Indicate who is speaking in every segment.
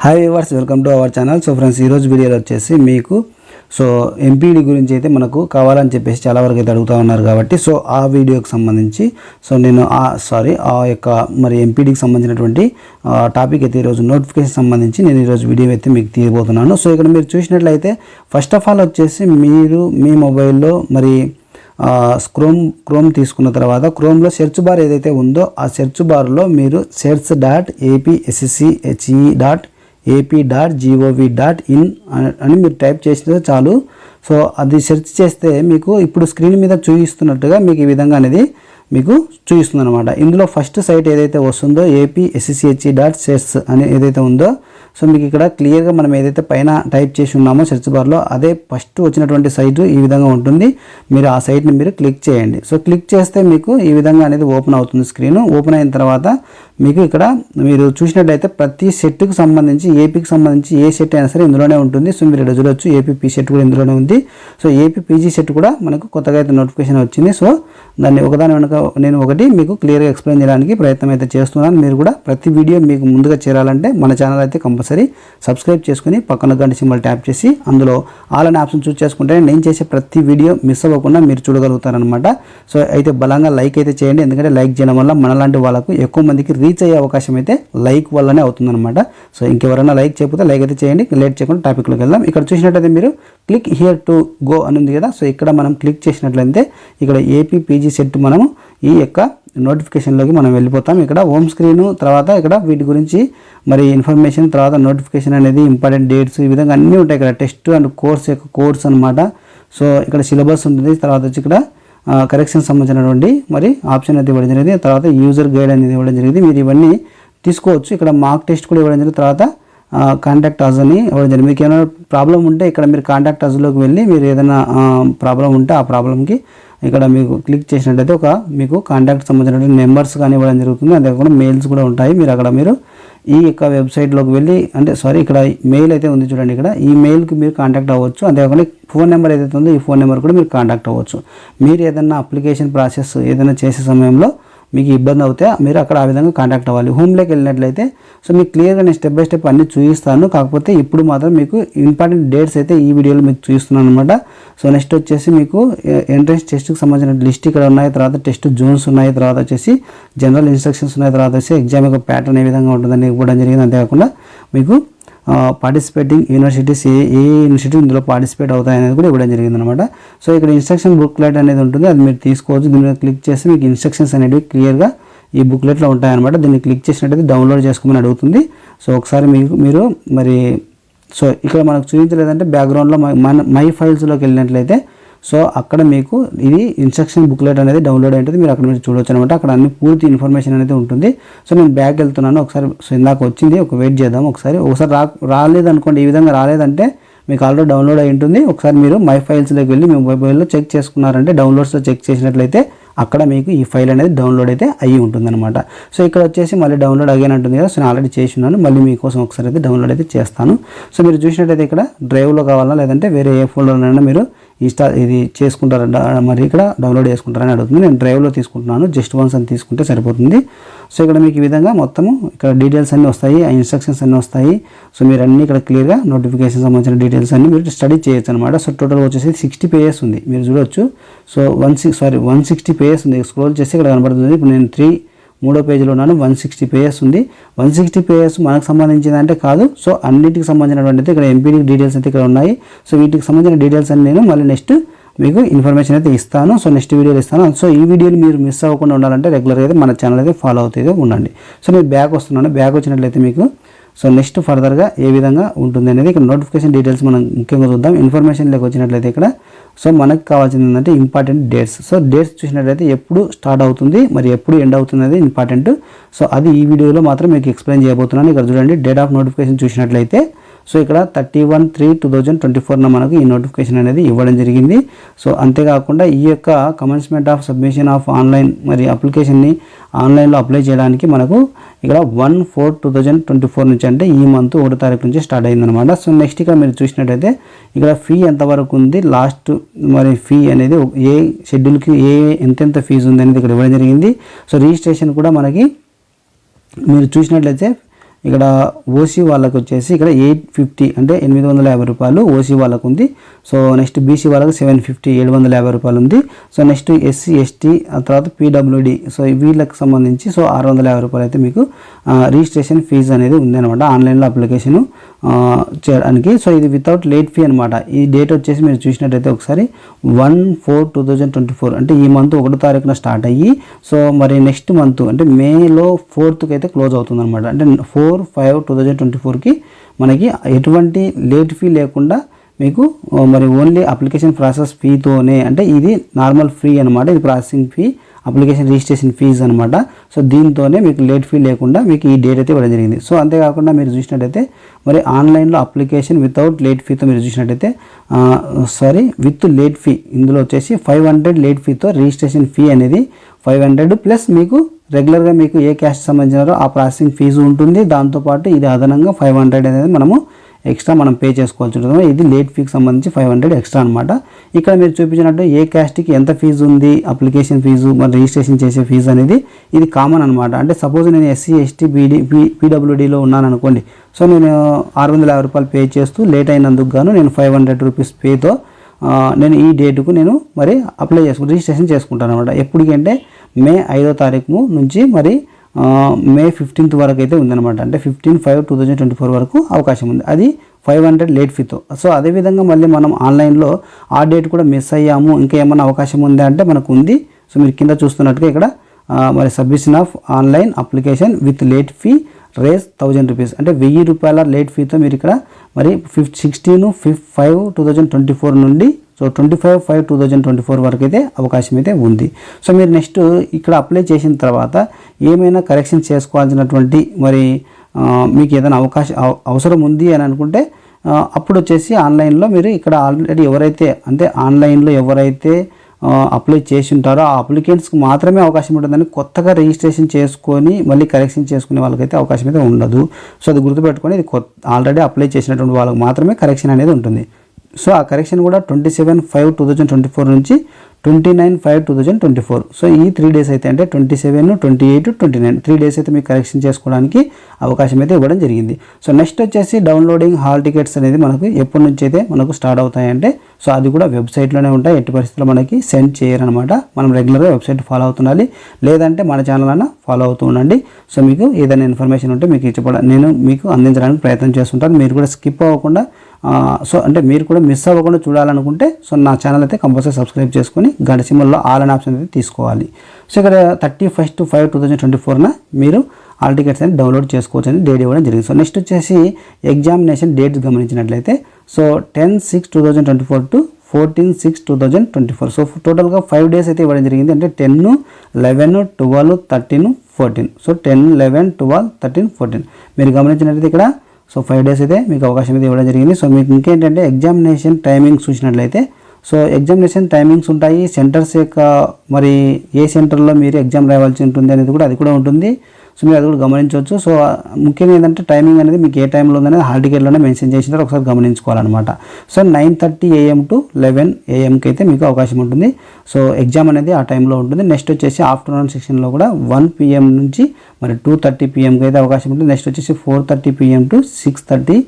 Speaker 1: Hi viewers welcome to our channel so friends ఈరోజు వీడియోలో వచ్చేసి మీకు సో ఎంపీడీ గురించి అయితే మనకు కావాలని చెప్పేసి చాలా వరకు అయితే అడుగుతూ ఉన్నారు కాబట్టి సో ఆ వీడియోకి సంబంధించి సో నేను ఆ సారీ ఆ యొక్క మరి ఎంపీడీకి సంబంధించినటువంటి టాపిక్ అయితే ఈరోజు నోటిఫికేషన్ సంబంధించి నేను ఈరోజు వీడియో అయితే మీకు తీయబోతున్నాను. సో ఇక్కడ మీరు చూసినట్లయితే ఫస్ట్ ఆఫ్ ఆల్ వచ్చేసి మీరు మీ మొబైల్లో మరి క్రోమ్ క్రోమ్ తీసుకున్న తర్వాత క్రోమ్లో సెర్చ్ బార్ ఏదైతే ఉందో ఆ సెర్చ్ బార్లో మీరు search dot APSSCHE dot AP dot GOV dot in అని మీరు టైప్ చేస్తే చాలు. సో అది సెర్చ్ చేస్తే మీకు ఇప్పుడు స్క్రీన్ మీద చూపిస్తున్నట్టుగా మీకు ఈ విధంగా అనేది మీకు చూపిస్తుంది అనమాట ఇందులో ఫస్ట్ సైట్ ఏదైతే వస్తుందో ఏపీ ఎస్ఎస్సిహెచ్ఈ డాట్ సెస్ అని ఏదైతే ఉందో సో మీకు ఇక్కడ క్లియర్గా మనం ఏదైతే పైన టైప్ చేసి ఉన్నామో సెర్చ్ బార్లో అదే ఫస్ట్ వచ్చినటువంటి సైటు ఈ విధంగా ఉంటుంది. మీరు ఆ సైట్ని మీరు క్లిక్ చేయండి. సో క్లిక్ చేస్తే మీకు ఈ విధంగా అనేది ఓపెన్ అవుతుంది స్క్రీన్. ఓపెన్ అయిన తర్వాత మీకు ఇక్కడ మీరు చూసినట్లయితే ప్రతి సెట్కు సంబంధించి ఏపీకి సంబంధించి ఏ సెట్ అయినా సరే ఇందులోనే ఉంటుంది. సో మీరు ఇక్కడ చూడొచ్చు ఏపీ పీ సెట్ కూడా ఇందులోనే ఉంది. సో ఏపీ పీజీ సెట్ కూడా మనకు కొత్తగా అయితే నోటిఫికేషన్ వచ్చింది. సో దాన్ని ఒకదాని వెనుక నేను ఒకటి మీకు క్లియర్గా ఎక్స్ప్లెయిన్ చేయడానికి ప్రయత్నం అయితే చేస్తున్నాను. మీరు కూడా ప్రతి వీడియో మీకు ముందుగా చేరాలంటే మన ఛానల్ అయితే కంపల్సరీ సబ్స్క్రైబ్ చేసుకుని పక్కన గంట సింబల్ ట్యాప్ చేసి అందులో ఆల్ అనే ఆప్షన్ చూస్ చేసుకుంటే నేను చేసే ప్రతి వీడియో మిస్ అవ్వకుండా మీరు చూడగలుగుతారనమాట సో అయితే బలంగా లైక్ అయితే చేయండి. ఎందుకంటే లైక్ చేయడం వల్ల మనలాంటి వాళ్ళకు ఎక్కువ మందికి రీచ్ అయ్యే అవకాశం అయితే లైక్ వల్లనే అవుతుందన్నమాట. సో ఇంకెవరైనా లైక్ చేయకపోతే లైక్ అయితే చేయండి. లేట్ చేయకుండా టాపిక్లోకి వెళ్దాం. ఇక్కడ చూసినట్టయితే మీరు క్లిక్ హియర్ టు గో అని ఉంది కదా. సో ఇక్కడ మనం క్లిక్ చేసినట్లయితే ఇక్కడ ఏపీ పీజీ సెట్ మనము ఈ యొక్క నోటిఫికేషన్లోకి మనం వెళ్ళిపోతాం. ఇక్కడ హోమ్ స్క్రీన్ తర్వాత ఇక్కడ వీటి గురించి మరి ఇన్ఫర్మేషన్ తర్వాత నోటిఫికేషన్ అనేది ఇంపార్టెంట్ డేట్స్ ఈ విధంగా అన్నీ ఉంటాయి. ఇక్కడ టెస్ట్ అండ్ కోర్స్ యొక్క కోర్స్ అనమాట సో ఇక్కడ సిలబస్ ఉంటుంది. తర్వాత వచ్చి ఇక్కడ కరెక్షన్ సంబంధించినటువంటి మరి ఆప్షన్ అయితే ఇవ్వడం జరిగింది. తర్వాత యూజర్ గైడ్ అనేది ఇవ్వడం జరిగింది. మీరు ఇవన్నీ తీసుకోవచ్చు. ఇక్కడ మార్క్ టెస్ట్ కూడా ఇవ్వడం జరిగింది. తర్వాత కాంటాక్ట్ అజ్ అని ఇవ్వడం జరిగింది. మీకు ఏమైనా ప్రాబ్లం ఉంటే ఇక్కడ మీరు కాంటాక్ట్ అజ్లోకి వెళ్ళి మీరు ఏదైనా ప్రాబ్లం ఉంటే ఆ ప్రాబ్లంకి ఇక్కడ మీకు క్లిక్ చేసినట్టయితే ఒక మీకు కాంటాక్ట్ సంబంధించినటువంటి నెంబర్స్ కానీ ఇవ్వడం జరుగుతుంది. అంతేకాకుండా మెయిల్స్ కూడా ఉంటాయి. మీరు అక్కడ మీరు ఈ యొక్క వెబ్సైట్లోకి వెళ్ళి అంటే సారీ ఇక్కడ మెయిల్ అయితే ఉంది చూడండి ఇక్కడ. ఈ మెయిల్కి మీరు కాంటాక్ట్ అవ్వచ్చు. అంతేకాకుండా ఫోన్ నెంబర్ ఏదైతే ఉందో ఈ ఫోన్ నెంబర్ కూడా మీరు కాంటాక్ట్ అవ్వచ్చు. మీరు ఏదైనా అప్లికేషన్ ప్రాసెస్ ఏదైనా చేసే సమయంలో మీకు ఇబ్బంది అవుతే మీరు అక్కడ ఆ విధంగా కాంటాక్ట్ అవ్వాలి. హోమ్లోకి వెళ్ళినట్లయితే సో మీకు క్లియర్గా నేను స్టెప్ బై స్టెప్ అన్ని చూపిస్తాను. కాకపోతే ఇప్పుడు మాత్రం మీకు ఇంపార్టెంట్ డేట్స్ అయితే ఈ వీడియోలో మీకు చూపిస్తున్నాను అనమాట సో నెక్స్ట్ వచ్చేసి మీకు ఎంట్రన్స్ టెస్ట్కి సంబంధించిన లిస్ట్ ఇక్కడ ఉన్నాయి. తర్వాత టెస్ట్ జోన్స్ ఉన్నాయి. తర్వాత వచ్చేసి జనరల్ ఇన్స్ట్రక్షన్స్ ఉన్నాయి. తర్వాత వచ్చి ఎగ్జామ్ యొక్క ప్యాటర్న్ ఏ విధంగా ఉంటుందని ఇవ్వడం జరిగింది. అంతేకాకుండా మీకు పార్టిసిపేటింగ్ యూనివర్సిటీస్ ఏ ఏ యూనివర్సిటీ ఇందులో పార్టిసిపేట్ అవుతాయి అనేది కూడా ఇవ్వడం జరిగింది అనమాట సో ఇక్కడ ఇన్స్ట్రక్షన్ బుక్లెట్ అనేది ఉంటుంది. అది మీరు తీసుకోవచ్చు. దీని మీద క్లిక్ చేస్తే మీకు ఇన్స్ట్రక్షన్స్ అనేవి క్లియర్గా ఈ బుక్లెట్లో ఉంటాయన్నమాట. దీన్ని క్లిక్ చేసినట్టయితే డౌన్లోడ్ చేసుకోమని అడుగుతుంది. సో ఒకసారి మీకు మీరు మరి సో ఇక్కడ మనకు చూపించలేదంటే బ్యాక్గ్రౌండ్లో మన మై ఫైల్స్లోకి వెళ్ళినట్లయితే సో అక్కడ మీకు ఇది ఇన్స్ట్రక్షన్ బుక్లెట్ అనేది డౌన్లోడ్ ఉంటుంది. మీరు అక్కడ మీరు చూడవచ్చు అనమాట అక్కడ అన్ని పూర్తి ఇన్ఫర్మేషన్ అనేది ఉంటుంది. సో నేను బ్యాగ్ వెళ్తున్నాను. ఒకసారి సో ఇందాక వచ్చింది. ఒక వెయిట్ చేద్దాం. ఒకసారి ఒకసారి రా రాలేదనుకోండి. ఈ విధంగా రాలేదంటే మీకు ఆల్రెడీ డౌన్లోడ్ అయి ఉంటుంది. ఒకసారి మీరు మై ఫైల్స్లోకి వెళ్ళి మీ మొబైల్లో చెక్ చేసుకున్నారంటే డౌన్లోడ్స్లో చెక్ చేసినట్లయితే అక్కడ మీకు ఈ ఫైల్ అనేది డౌన్లోడ్ అయితే అయ్యి ఉంటుందన్నమాట సో ఇక్కడ వచ్చేసి మళ్ళీ డౌన్లోడ్ అయ్యాను ఉంటుంది కదా. సో నేను ఆల్రెడీ చేసి ఉన్నాను. మళ్ళీ మీకోసం ఒకసారి అయితే డౌన్లోడ్ అయితే చేస్తాను. సో మీరు చూసినట్టయితే ఇక్కడ డ్రైవ్లో కావాలా లేదంటే వేరే ఏ ఫోన్లోనైనా మీరు ఇన్స్టా ఇది చేసుకుంటారా మరి ఇక్కడ డౌన్లోడ్ చేసుకుంటారని అడుగుతుంది. నేను డ్రైవ్లో తీసుకుంటున్నాను. జస్ట్ వన్స్ అని తీసుకుంటే సరిపోతుంది. సో ఇక్కడ మీకు ఈ విధంగా మొత్తము ఇక్కడ డీటెయిల్స్ అన్నీ వస్తాయి. ఆ ఇన్స్ట్రక్షన్స్ అన్నీ వస్తాయి. సో మీరు అన్ని ఇక్కడ క్లియర్గా నోటిఫికేషన్ సంబంధించిన డీటెయిల్స్ అన్ని మీరు స్టడీ చేయొచ్చు అనమాట సో టోటల్ వచ్చేసి సిక్స్టీ పేజెస్ ఉంది. మీరు చూడొచ్చు. So one six sorry one sixty pages ఉంది. స్క్రోల్ చేసి ఇక్కడ కనబడుతుంది. ఇప్పుడు నేను త్రీ మూడో పేజీలో ఉన్నాను వన్ సిక్స్టీ పేజెస్ ఉంది. వన్ సిక్స్టీ పేజెస్ మనకు సంబంధించింది అంటే కాదు. సో అన్నింటికి సంబంధించినటువంటి ఇక్కడ ఎంపీడీ డీటెయిల్స్ అయితే ఇక్కడ ఉన్నాయి. సో వీటికి సంబంధించిన డీటెయిల్స్ అని నేను మళ్ళీ నెక్స్ట్ మీకు ఇన్ఫర్మేషన్ అయితే ఇస్తాను. సో నెక్స్ట్ వీడియోలో ఇస్తాను. సో ఈ వీడియోలు మీరు మిస్ అవ్వకుండా ఉండాలంటే రెగ్యులర్గా అయితే మన ఛానల్ అయితే ఫాలో అవుతుంది ఉండండి. సో నేను బ్యాక్ వస్తున్నాను. బ్యాక్ వచ్చినట్లయితే మీకు సో నెక్స్ట్ ఫర్దర్గా ఏ విధంగా ఉంటుంది అనేది ఇక్కడ నోటిఫికేషన్ డీటెయిల్స్ మనం ముఖ్యంగా చూద్దాం. ఇన్ఫర్మేషన్ లెక్క వచ్చినట్లయితే ఇక్కడ సో మనకు కావాల్సింది ఏంటంటే ఇంపార్టెంట్ డేట్స్. సో డేట్స్ చూసినట్లయితే ఎప్పుడు స్టార్ట్ అవుతుంది మరి ఎప్పుడు ఎండ్ అవుతుంది అనేది ఇంపార్టెంట్. సో అది ఈ వీడియోలో మాత్రం మీకు ఎక్స్ప్లెయిన్ చేయబోతున్నాను. ఇక్కడ చూడండి డేట్ ఆఫ్ నోటిఫికేషన్ చూసినట్లయితే సో ఇక్కడ thirty one three two thousand twenty ఫోర్న మనకు ఈ నోటిఫికేషన్ అనేది ఇవ్వడం జరిగింది. సో అంతేకాకుండా ఈ యొక్క commencement of submission of online మరి అప్లికేషన్ని ఆన్లైన్లో అప్లై చేయడానికి మనకు ఇక్కడ one four two thousand twenty four నుంచి అంటే ఈ మంత్ ఒకటో తారీఖు నుంచి స్టార్ట్ అయిందనమాట సో నెక్స్ట్ ఇక్కడ మీరు చూసినట్టయితే ఇక్కడ ఫీ ఎంతవరకు ఉంది లాస్ట్ మరి ఫీ అనేది ఏ షెడ్యూల్కి ఏ ఎంతెంత ఫీజు ఉంది అనేది ఇక్కడ ఇవ్వడం జరిగింది. సో రిజిస్ట్రేషన్ కూడా మనకి మీరు చూసినట్లయితే ఇక్కడ ఓసీ వాళ్ళకి వచ్చేసి ఇక్కడ ఎయిట్ ఫిఫ్టీ అంటే ఎనిమిది వందల యాభై రూపాయలు ఓసీ వాళ్ళకు ఉంది. సో నెక్స్ట్ బీసీ వాళ్ళకి సెవెన్ ఫిఫ్టీ ఏడు వందల యాభై రూపాయలు ఉంది. సో నెక్స్ట్ ఎస్సీ ఎస్టీ ఆ తర్వాత పీడబ్ల్యూడి సో వీళ్ళకి సంబంధించి సో ఆరు వందల యాభై రూపాయలు అయితే మీకు రిజిస్ట్రేషన్ ఫీజు అనేది ఉంది అనమాట ఆన్లైన్లో అప్లికేషన్ చేయడానికి. సో ఇది వితౌట్ లేట్ ఫీ అనమాట ఈ డేట్ వచ్చేసి మీరు చూసినట్టయితే ఒకసారి one four two thousand twenty four అంటే ఈ మంత్ ఒకటో తారీఖున స్టార్ట్ అయ్యి సో మరి నెక్స్ట్ మంత్ అంటే మేలో ఫోర్త్కి అయితే క్లోజ్ అవుతుంది అనమాట అంటే four five two thousand twenty ఫోర్కి మనకి ఎటువంటి లేట్ ఫీ లేకుండా మీకు మరి ఓన్లీ అప్లికేషన్ ప్రాసెస్ ఫీతోనే అంటే ఇది నార్మల్ ఫ్రీ అనమాట ఇది processing fee application registration fee అనమాట సో దీంతోనే మీకు లేట్ ఫీ లేకుండా మీకు ఈ డేట్ అయితే ఇవ్వడం జరిగింది. సో అంతేకాకుండా మీరు చూసినట్టయితే మరి ఆన్లైన్లో అప్లికేషన్ వితౌట్ లేట్ ఫీతో మీరు చూసినట్టయితే సారీ విత్ లేట్ ఫీ ఇందులో వచ్చేసి ఫైవ్ హండ్రెడ్ లేట్ ఫీతో రిజిస్ట్రేషన్ ఫీ అనేది ఫైవ్ హండ్రెడ్ ప్లస్ మీకు రెగ్యులర్గా మీకు ఏ క్యాస్ట్ సంబంధించినారో ఆ ప్రాసెసింగ్ ఫీజు ఉంటుంది. దాంతోపాటు ఇది అదనంగా ఫైవ్ హండ్రెడ్ అనేది మనము ఎక్స్ట్రా మనం పే చేసుకోవాల్సి ఉంటుంది. ఇది లేట్ ఫీకి సంబంధించి ఫైవ్ హండ్రెడ్ ఎక్స్ట్రా అనమాట ఇక్కడ మీరు చూపించినట్టు ఏ క్యాస్ట్కి ఎంత ఫీజు ఉంది అప్లికేషన్ ఫీజు మరి రిజిస్ట్రేషన్ చేసే ఫీజు అనేది ఇది కామన్ అనమాట అంటే సపోజ్ నేను ఎస్సీ ఎస్టీ బీడీ పీ పీడబ్ల్యూడీలో ఉన్నాను అనుకోండి. సో నేను ఆరు వందల యాభై రూపాయలు పే చేస్తూ లేట్ అయినందుకు గాను నేను ఫైవ్ హండ్రెడ్ రూపీస్ పేతో నేను ఈ డేటుకు నేను మరి అప్లై చేసుకు రిజిస్ట్రేషన్ చేసుకుంటాను అనమాట ఎప్పటికంటే మే ఐదో తారీఖు నుంచి మరి మే ఫిఫ్టీన్త్ వరకు అయితే ఉందన్నమాట. అంటే fifteen five two thousand twenty four వరకు అవకాశం ఉంది. అది ఫైవ్ హండ్రెడ్ లేట్ ఫీతో సో అదేవిధంగా మళ్ళీ మనం ఆన్లైన్లో ఆ డేట్ కూడా మిస్ అయ్యాము ఇంకా ఏమైనా అవకాశం ఉందా అంటే మనకు ఉంది. సో మీరు కింద చూస్తున్నట్టుగా ఇక్కడ మరి submission of online application with late fee race thousand rupees. అంటే వెయ్యి రూపాయల లేట్ ఫీతో మీరు ఇక్కడ మరి fifth sixteen fif five two thousand twenty four నుండి so twenty five five two thousand twenty four వరకు అయితే అవకాశం అయితే ఉంది. సో మీరు నెక్స్ట్ ఇక్కడ అప్లై చేసిన తర్వాత ఏమైనా కరెక్షన్ చేసుకోవాల్సినటువంటి మరి మీకు ఏదైనా అవకాశం అవసరం ఉంది అని అనుకుంటే అప్పుడు వచ్చేసి ఆన్లైన్లో మీరు ఇక్కడ ఆల్రెడీ ఎవరైతే అంటే ఆన్లైన్లో ఎవరైతే అప్లై చేసి ఉంటారో ఆ అప్లికెంట్స్కి మాత్రమే అవకాశం ఉంటుందని కొత్తగా రిజిస్ట్రేషన్ చేసుకొని మళ్ళీ కరెక్షన్ చేసుకునే వాళ్ళకైతే అవకాశం అయితే ఉండదు. సో అది గుర్తుపెట్టుకొని ఇది కొత్త ఆల్రెడీ అప్లై చేసినటువంటి వాళ్ళకి మాత్రమే కరెక్షన్ అనేది ఉంటుంది. సో ఆ కరెక్షన్ కూడా twenty seven five two thousand twenty four నుంచి twenty nine five two thousand twenty four so ఈ త్రీ డేస్ అయితే అంటే twenty seven twenty eight twenty nine three days అయితే మీకు కరెక్షన్ చేసుకోవడానికి అవకాశం అయితే ఇవ్వడం జరిగింది. సో నెక్స్ట్ వచ్చేసి డౌన్లోడింగ్ హాల్ టికెట్స్ అనేది మనకు ఎప్పటి నుంచి అయితే మనకు స్టార్ట్ అవుతాయంటే సో అది కూడా వెబ్సైట్లోనే ఉంటాయి. ఎట్టి పరిస్థితుల్లో మనకి సెండ్ చేయరనమాట. మనం రెగ్యులర్గా వెబ్సైట్ ఫాలో అవుతుండాలి లేదంటే మన ఛానల్ అన్న ఫాలో అవుతూ ఉండండి. సో మీకు ఏదైనా ఇన్ఫర్మేషన్ ఉంటే మీకు ఇచ్చబడ నేను మీకు అందించడానికి ప్రయత్నం చేస్తుంటాను. మీరు కూడా స్కిప్ అవ్వకుండా సో అంటే మీరు కూడా మిస్ అవ్వకుండా చూడాలనుకుంటే సో నా ఛానల్ అయితే కంపల్సరీ సబ్స్క్రైబ్ చేసుకొని గంట ఆల్ అనే ఆప్షన్ అయితే తీసుకోవాలి. సో ఇక్కడ thirty first five two thousand twenty ఫోర్న మీరు ఆల్ టికెట్స్ అని డౌన్లోడ్ చేసుకోవచ్చు అని డేట్ ఇవ్వడం జరిగింది. సో నెక్స్ట్ వచ్చేసి ఎగ్జామినేషన్ డేట్స్ గమనించినట్లయితే so ten six two thousand twenty four to fourteen six two thousand twenty four so టోటల్గా ఫైవ్ డేస్ అయితే ఇవ్వడం జరిగింది. అంటే ten eleven twelve thirteen fourteen so ten eleven twelve thirteen fourteen మీరు గమనించినట్లయితే ఇక్కడ సో ఫైవ్ డేస్ అయితే మీకు అవకాశం అయితే ఇవ్వడం జరిగింది. సో మీకు ఇంకేంటంటే ఎగ్జామినేషన్ టైమింగ్స్ చూసినట్లయితే సో ఎగ్జామినేషన్ టైమింగ్స్ ఉంటాయి. సెంటర్స్ యొక్క మరి ఏ సెంటర్లో మీరు ఎగ్జామ్ రాయాల్సి ఉంటుంది అనేది కూడా అది కూడా ఉంటుంది. సో మీరు అది కూడా గమనించవచ్చు. సో ముఖ్యంగా ఏంటంటే టైమింగ్ అనేది మీకు ఏ టైంలో ఉందనేది హాల్ టికెట్లోనే మెన్షన్ చేసినారు ఒకసారి గమనించుకోవాలన్నమాట. So nine thirty AM to eleven ఏఎంకి అయితే మీకు అవకాశం ఉంటుంది. సో ఎగ్జామ్ అనేది ఆ టైంలో ఉంటుంది. నెక్స్ట్ వచ్చేసి ఆఫ్టర్నూన్ సెక్షన్లో కూడా వన్ పిఎం నుంచి మరి టూ థర్టీ పిఎంకి అయితే అవకాశం ఉంటుంది. నెక్స్ట్ వచ్చేసి four thirty PM to six thirty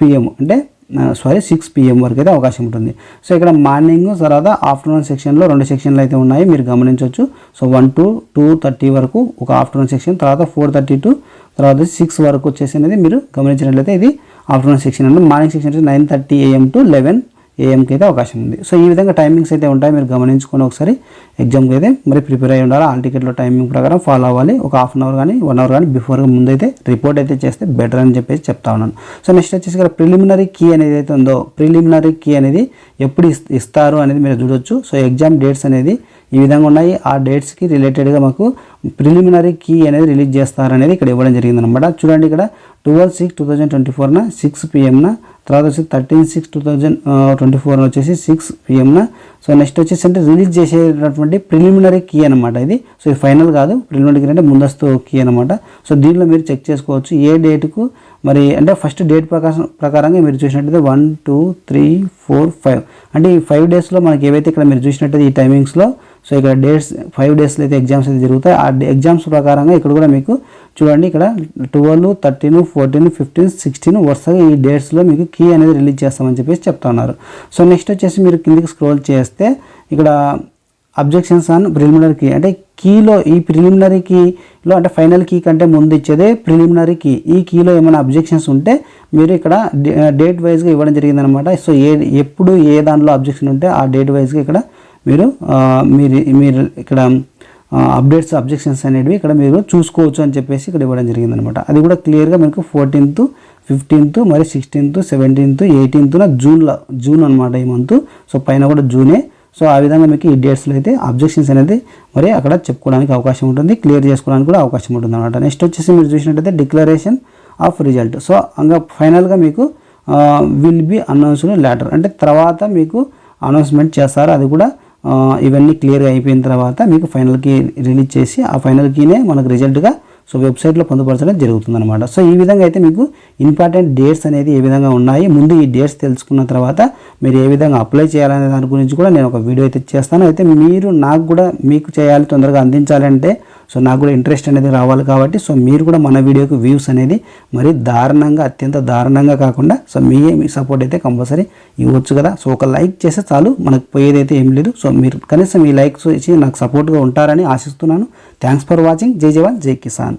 Speaker 1: PM అంటే సారీ సిక్స్ పిఎం వరకు అయితే అవకాశం ఉంటుంది. సో ఇక్కడ మార్నింగ్ తర్వాత ఆఫ్టర్నూన్ సెక్షన్లో రెండు సెక్షన్లు అయితే ఉన్నాయి. మీరు గమనించవచ్చు. So one to two thirty వరకు ఒక ఆఫ్టర్నూన్ సెక్షన్ తర్వాత ఫోర్ థర్టీ టు తర్వాత సిక్స్ వరకు వచ్చేసి అనేది మీరు గమనించినట్లయితే ఇది ఆఫ్టర్నూన్ సెక్షన్ అంటే మార్నింగ్ సెక్షన్ వచ్చి nine thirty AM to eleven ఏఎంకి అయితే అవకాశం ఉంది. సో ఈ విధంగా టైమింగ్స్ అయితే ఉంటాయి. మీరు గమనించుకొని ఒకసారి ఎగ్జామ్కి అయితే మరి ప్రిపేర్ అయ్యి ఉండాలి? ఆల్ టికెట్లో టైమింగ్ ప్రకారం ఫాలో అవ్వాలి. ఒక హాఫ్ అన్ అవర్ కానీ వన్ అవర్ కానీ బిఫోర్ ముందైతే రిపోర్ట్ అయితే చేస్తే బెటర్ అని చెప్పేసి చెప్తా ఉన్నాను. సో నెక్స్ట్ వచ్చేసి ఇక్కడ ప్రిలిమినరీ కీ అనేది అయితే ఉందో ప్రిలిమినరీ కీ అనేది ఎప్పుడు ఇస్తారు అనేది మీరు చూడొచ్చు. సో ఎగ్జామ్ డేట్స్ అనేది ఈ విధంగా ఉన్నాయి. ఆ డేట్స్కి రిలేటెడ్గా మాకు ప్రిలిమినరీ కీ అనేది రిలీజ్ చేస్తారనేది ఇక్కడ ఇవ్వడం జరిగింది అనమాట చూడండి ఇక్కడ twelve six two thousand twenty ఫోర్న six పిఎంన తర్వాత వచ్చి thirteen six two thousand twenty four వచ్చేసి సిక్స్ పిఎంన. సో నెక్స్ట్ వచ్చేసి అంటే రిలీజ్ చేసేటటువంటి ప్రిలిమినరీ కీ అనమాట ఇది. సో ఇది ఫైనల్ కాదు ప్రిలిమినరీ కీ అంటే ముందస్తు కీ అనమాట సో దీనిలో మీరు చెక్ చేసుకోవచ్చు ఏ డేట్కు మరి అంటే ఫస్ట్ డేట్ ప్రకారం ప్రకారంగా మీరు చూసినట్టయితే one two three four five. అంటే ఈ ఫైవ్ డేస్లో మనకి ఏవైతే ఇక్కడ మీరు చూసినట్టయితే ఈ టైమింగ్స్లో సో ఇక్కడ డేట్స్ ఫైవ్ డేస్లో అయితే ఎగ్జామ్స్ అయితే జరుగుతాయి ఆ ఎగ్జామ్స్ ప్రకారంగా ఇక్కడ కూడా మీకు చూడండి ఇక్కడ twelve thirteen fourteen fifteen sixteen వరుసగా ఈ డేట్స్లో మీకు కీ అనేది రిలీజ్ చేస్తామని చెప్పేసి చెప్తున్నారు. సో నెక్స్ట్ వచ్చేసి మీరు కిందికి స్క్రోల్ చేస్తే ఇక్కడ అబ్జెక్షన్స్ ఆన్ ప్రిలిమినరీ కీ అంటే కీలో ఈ ప్రిలిమినరీ కీలో అంటే ఫైనల్ కీ కంటే ముందు ఇచ్చేదే ప్రిలిమినరీ కీ ఈ కీలో ఏమైనా అబ్జెక్షన్స్ ఉంటే మీరు ఇక్కడ డేట్ వైజ్గా ఇవ్వడం జరిగిందనమాట సో ఏ ఎప్పుడు ఏ దాంట్లో అబ్జెక్షన్ ఉంటే ఆ డేట్ వైజ్గా ఇక్కడ మీరు మీరు మీరు ఇక్కడ అప్డేట్స్ అబ్జెక్షన్స్ అనేవి ఇక్కడ మీరు చూసుకోవచ్చు అని చెప్పేసి ఇక్కడ ఇవ్వడం జరిగిందనమాట. అది కూడా క్లియర్గా మీకు ఫోర్టీన్త్ ఫిఫ్టీన్త్ మరి సిక్స్టీన్త్ సెవెంటీన్త్ ఎయిటీన్త్న జూన్లో జూన్ అనమాట ఈ మంత్ సో పైన కూడా జూనే సో ఆ విధంగా మీకు ఈ డేట్స్లో అయితే అబ్జెక్షన్స్ అనేది మరి అక్కడ చెప్పుకోవడానికి అవకాశం ఉంటుంది క్లియర్ చేసుకోవడానికి కూడా అవకాశం ఉంటుంది అనమాట నెక్స్ట్ వచ్చేసి మీరు చూసినట్టయితే డిక్లరేషన్ ఆఫ్ రిజల్ట్ సో ఇంకా ఫైనల్గా మీకు విల్ బి అనౌన్స్డ్ లెటర్ అంటే తర్వాత మీకు అనౌన్స్మెంట్ చేస్తారు? అది కూడా ఇవన్నీ క్లియర్గా అయిపోయిన తర్వాత మీకు ఫైనల్ కీ రిలీజ్ చేసి ఆ ఫైనల్ కీనే మనకు రిజల్ట్గా సో వెబ్సైట్లో పొందుపరచడం జరుగుతుంది అనమాట సో ఈ విధంగా అయితే మీకు ఇంపార్టెంట్ డేట్స్ అనేది ఏ విధంగా ఉన్నాయి ముందు ఈ డేట్స్ తెలుసుకున్న తర్వాత మీరు ఏ విధంగా అప్లై చేయాలనే దాని గురించి కూడా నేను ఒక వీడియో అయితే చేస్తాను. అయితే మీరు నాకు కూడా మీకు చేయాలి తొందరగా అందించాలంటే సో నాకు కూడా ఇంట్రెస్ట్ అనేది రావాలి కాబట్టి సో మీరు కూడా మన వీడియోకి వ్యూస్ అనేది మరి దారుణంగా అత్యంత దారుణంగా కాకుండా సో మీ మీ సపోర్ట్ అయితే కంపల్సరీ ఇవ్వచ్చు కదా. సో ఒక లైక్ చేస్తే చాలు మనకు పోయేదైతే ఏం లేదు. సో మీరు కనీసం ఈ లైక్స్ ఇచ్చి నాకు సపోర్ట్గా ఉంటారని ఆశిస్తున్నాను. థ్యాంక్స్ ఫర్ వాచింగ్ జై జవాన్ జై కిసాన్.